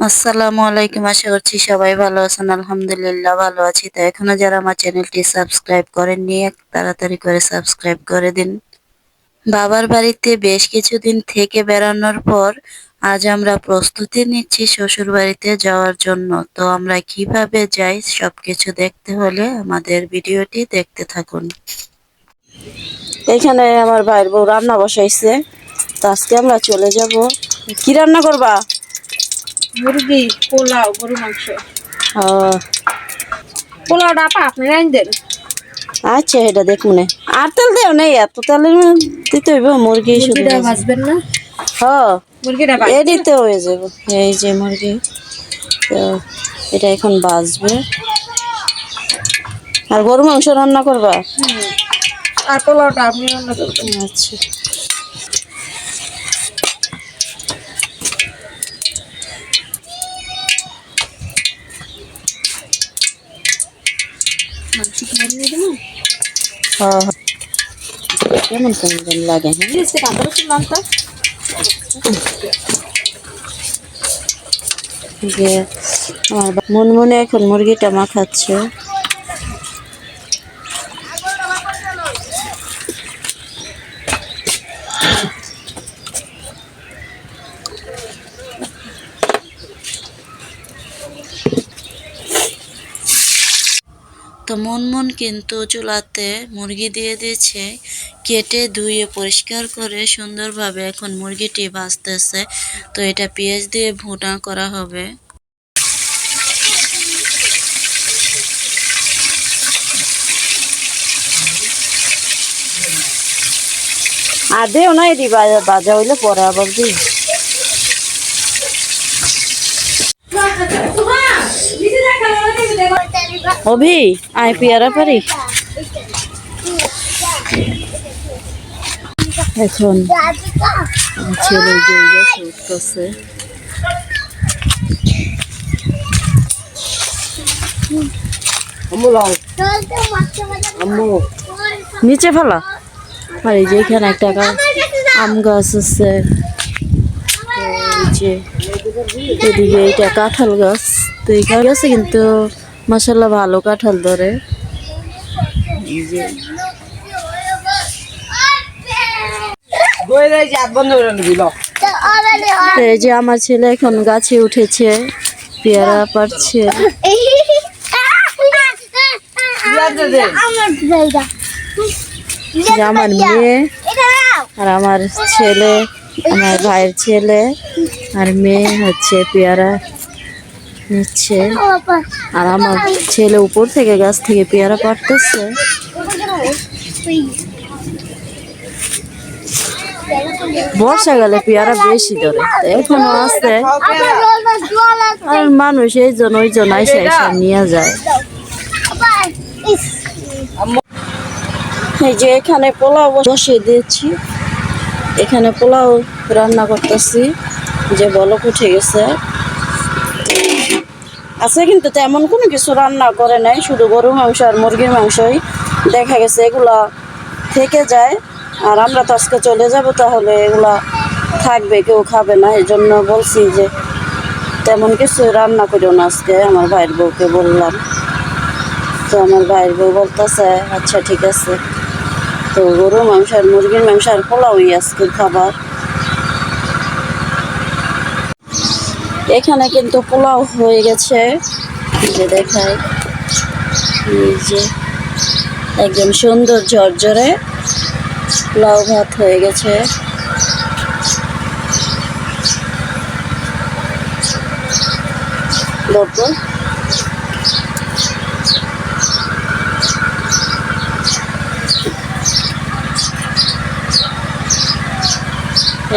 আসসালামু আলাইকুম, আশা করছি সবাই ভালো আছেন। আলহামদুলিল্লাহ ভালো আছি। তো এখনও যারা আমার চ্যানেলটি সাবস্ক্রাইব করেননি তাড়াতাড়ি করে সাবস্ক্রাইব করে দিন। বাবার বাড়িতে বেশ কিছুদিন থেকে বেড়ানোর পর আজ আমরা প্রস্তুতি নিচ্ছি শ্বশুর বাড়িতে যাওয়ার জন্য। তো আমরা কীভাবে যাই সবকিছু দেখতে হলে আমাদের ভিডিওটি দেখতে থাকুন। এখানে আমার ভাইয়ের বউ রান্না বসাইছে। তো আজকে আমরা চলে যাব। কি রান্না করবা? মুরগি পোলাও গরু মাংস। পোলাওটা আপা আপনি রাইন দেন। আচ্ছা এটা দেখুন। আর তেল দেও নেই এত তেলের মধ্যে দিতে হইব মুরগি শুধু ভাজবেন না? হ্যাঁ মুরগিটা এডিতে হয়ে যাবে এই যে মুরগি। তো এটা এখন বাজবে আর গরু মাংস রান্না করবা? আর পোলাওটা আপনি রান্না করবেন। আচ্ছা। কেমন কেমন লাগে হ্যাঁ যে আমার মন মনে এখন মুরগিটা মাখাচ্ছে তো মনমন কিন্তু চুলাতে মুরগি দিয়ে দিয়েছে। কেটে ধুয়ে পরিষ্কার করে সুন্দরভাবে এখন মুরগিটি ভাজতেছে। তো এটা পেঁয়াজ দিয়ে ভুনা করা হবে। না, এটি বাজা বাজা হইলে পরে আবার দিই। অভি, আয় পেয়ারা পারি এখন ছেলে উঠতেছে নিচে ফেলা। আর যে এখানে একটা আম গাছ আছে। এদিকে এটা কাঁঠাল গাছ। তো এই কাঁঠাল গাছে কিন্তু মাসাল্লাহ ভালো কাঁঠাল ধরে এই যে আমার ছেলে এখন গাছে উঠেছে পেয়ারা পারছে আমার মেয়ে আর আমার ছেলে আমার ভাইয়ের ছেলে আর মেয়ে হচ্ছে পেয়ারা। নিচ্ছে। আর আমার ছেলে উপর থেকে গাছ থেকে পেয়ারা পারতেছে বর্ষাকালে পেয়ারা বেশি ধরে এখনও আছে। আর মানুষ এই জন্য ওই জন্য আইসা আইসা নিয়ে যায়। এই যে এখানে পোলাও বসিয়ে দিয়েছি। এখানে পোলাও রান্না করতেছি। যে বলক উঠে গেছে। আছে কিন্তু তেমন কোনো কিছু রান্না করে নাই, শুধু গরু মাংস আর মুরগির মাংসই দেখা গেছে, এগুলা থেকে যায়। আর আমরা তো আজকে চলে যাব, তাহলে এগুলা থাকবে, কেউ খাবে না, এই জন্য বলছি যে তেমন কিছু রান্না করিও না আজকে, আমার ভাইয়ের বউকে বললাম। তো আমার ভাইয়ের বউ বলতেছে আচ্ছা ঠিক আছে। তো গরু মাংস আর মুরগির মাংস আর পোলাওই আজকের খাবার। এখানে কিন্তু পোলাও হয়ে গেছে। দেখায় যে একদম সুন্দর ঝরঝরে পোলাও ভাত হয়ে গেছে। বলতো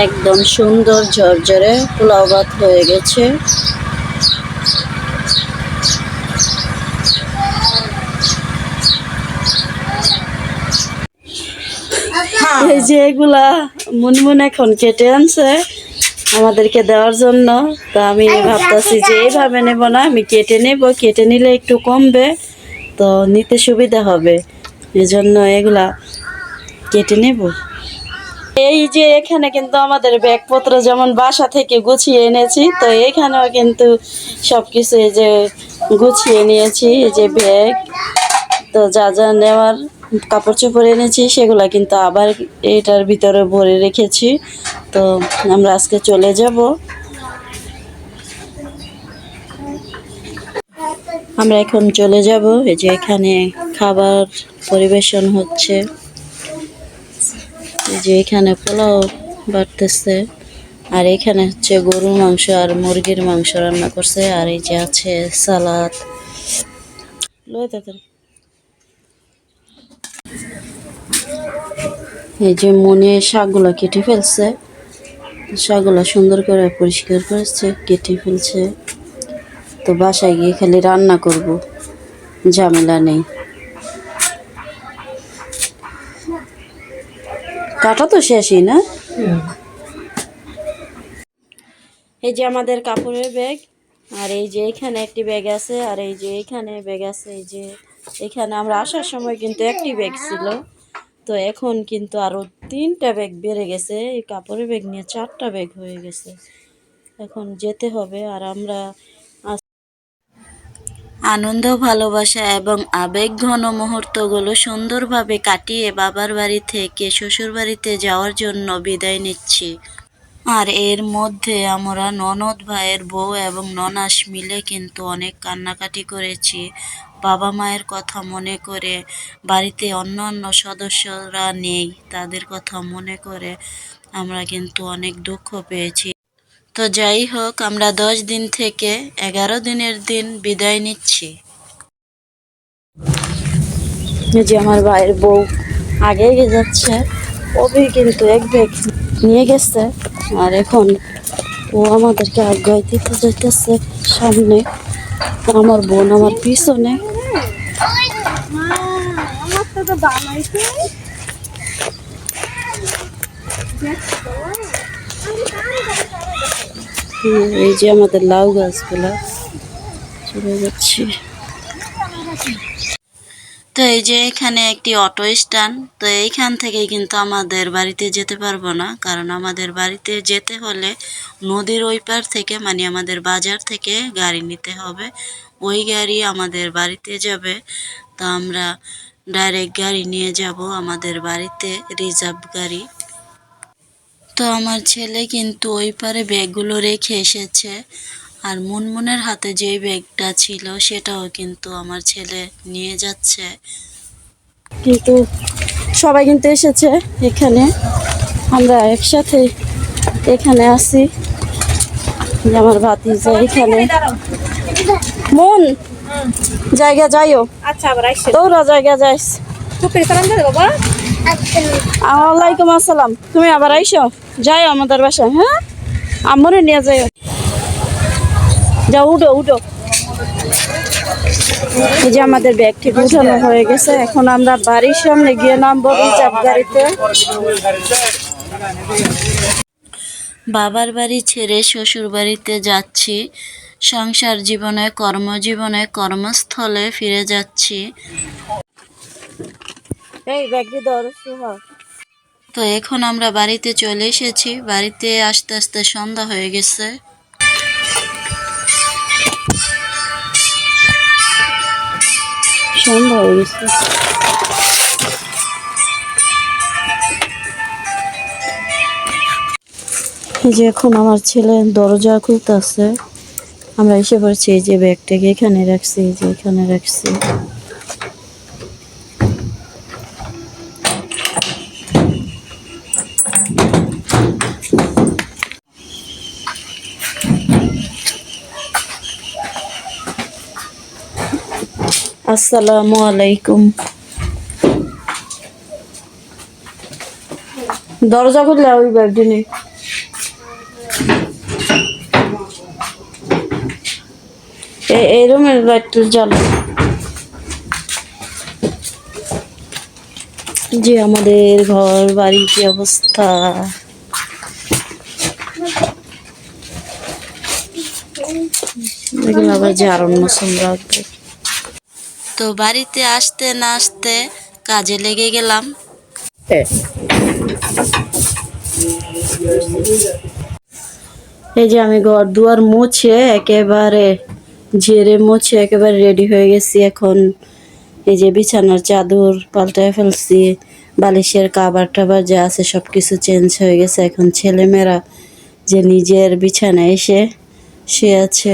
একদম সুন্দর ঝরঝরে পোলাও ভাত হয়ে গেছে। এই যে এগুলা মুনমুন এখন কেটে আনছে আমাদেরকে দেওয়ার জন্য। তো আমি ভাবতেছি যে এইভাবে নেব না আমি কেটে নেব কেটে নিলে একটু কমবে। তো নিতে সুবিধা হবে। এজন্য এগুলা কেটে নেব। এই যে এখানে কিন্তু আমাদের ব্যাগপত্র যেমন বাসা থেকে গুছিয়ে এনেছি, তো এখানেও কিন্তু সবকিছু এই যে গুছিয়ে নিয়েছি, এই যে ব্যাগ, তো যা যা নেওয়ার কাপড় চোপড় এনেছি, সেগুলা কিন্তু আবার এটার ভিতরে ভরে রেখেছি। তো আমরা আজকে চলে যাব। আমরা এখন চলে যাব, এই যে এখানে খাবার পরিবেশন হচ্ছে। যে এখানে পোলাও বাড়তেছে। আর এখানে হচ্ছে গরুর মাংস আর মুরগির মাংস রান্না করছে। আর এই যে আছে সালাদ। এই যে মনে শাকগুলো কেটে ফেলছে। শাকগুলো সুন্দর করে পরিষ্কার করেছে, কেটে ফেলছে। তো বাসায় গিয়ে খালি রান্না করব। ঝামেলা নেই। কাটা তো শেষই না? এই যে আমাদের কাপড়ের ব্যাগ, আর এই যে এখানে একটি ব্যাগ আছে, আর এই যে এখানে ব্যাগ আছে, এই যে এখানে আমরা আসার সময় কিন্তু একটি ব্যাগ ছিল। তো এখন কিন্তু আরও তিনটা ব্যাগ বেড়ে গেছে, এই কাপড়ের ব্যাগ নিয়ে চারটা ব্যাগ হয়ে গেছে। এখন যেতে হবে, আর আমরা আনন্দ, ভালোবাসা এবং আবেগ ঘন মুহূর্তগুলো সুন্দরভাবে কাটিয়ে বাবার বাড়ি থেকে শ্বশুর বাড়িতে যাওয়ার জন্য বিদায় নিচ্ছি। আর এর মধ্যে আমরা ননদ ভাইয়ের বউ এবং ননাস মিলে কিন্তু অনেক কান্নাকাটি করেছি। বাবা মায়ের কথা মনে করে বাড়িতে অন্য অন্য সদস্যরা নেই, তাদের কথা মনে করে আমরা কিন্তু অনেক দুঃখ পেয়েছি। তো যাই হোক আমরা দশ দিন থেকে এগারো দিনের দিন বিদায় নিচ্ছি। যে আমার ভাইয়ের বউ আগে এগিয়ে যাচ্ছে ওবি কিন্তু এক ব্যাগ নিয়ে গেছে আর এখন ও আমাদেরকে আজ্ঞায় দিতে যাইতেছে সামনে। আমার বোন আমার পিছনে। বানাইছে এই যে আমাদের লাউ গাছগুলা। চলে যাচ্ছি। তো এই যে এখানে একটি অটো স্ট্যান্ড, তো এইখান থেকে কিন্তু আমাদের বাড়িতে যেতে পারব না। কারণ আমাদের বাড়িতে যেতে হলে নদীর ওই পার থেকে মানে আমাদের বাজার থেকে গাড়ি নিতে হবে। ওই গাড়ি আমাদের বাড়িতে যাবে। তো আমরা ডাইরেক্ট গাড়ি নিয়ে যাব আমাদের বাড়িতে, রিজার্ভ গাড়ি। তো আমার ছেলে কিন্তু ওই পারে ব্যাগগুলো রেখে এসেছে। আর মুনমুনের হাতে যে ব্যাগটা ছিল সেটাও কিন্তু আমার ছেলে নিয়ে যাচ্ছে। কিন্তু সবাই কিন্তু এসেছে এখানে। আমরা একসাথে এখানে আসি আমার ভাতিজা এখানে। মন! জায়গা যাইও। আচ্ছা আবার আইসে তোরা জায়গা যাইস। বাবা ওয়ালাইকুম আসসালাম। তুমি আবার আইসো? যাই আমাদের বাসায় হ্যাঁ? আমারও নিয়ে যাইও। যাও, উঠো উঠো। এই যে আমাদের ব্যাগ ঠিক উঠানো হয়ে গেছে। এখন আমরা বাড়ির সামনে গিয়ে নামবো রিজার্ভ গাড়িতে। বাবার বাড়ি ছেড়ে শ্বশুর বাড়িতে যাচ্ছি। সংসার জীবনে, কর্মজীবনে, কর্মস্থলে ফিরে যাচ্ছি। এই ব্যাগটি তো এখন আমরা বাড়িতে চলে এসেছি। বাড়িতে আস্তে আস্তে সন্ধ্যা হয়ে গেছে। সন্ধ্যা হয়ে গেছে। যে এখন আমার ছেলে দরজা খুলতেছে। আমরা এসে পড়ছি এই যে ব্যাগটাকে এখানে রাখছি এই যে এখানে রাখছি। আসসালামু আলাইকুম। দরজা খুললে ওই ব্যাগটি এই রুমের লাইট জ্বালো। যে আমাদের ঘর, বাড়ি কি অবস্থা? আবার যে আরও মোসম রাখবে তো বাড়িতে আসতে না আসতে কাজে লেগে গেলাম। এই যে আমি ঘর দুয়ার মুছে একেবারে ঝেড়ে মুছে একেবারে রেডি হয়ে গেছি এখন। এই যে বিছানার চাদর পাল্টায় ফেলছি বালিশের কাবার টাবার যা আছে সব কিছু চেঞ্জ হয়ে গেছে। এখন ছেলেমেয়েরা যে নিজের বিছানায় এসে শুয়ে আছে।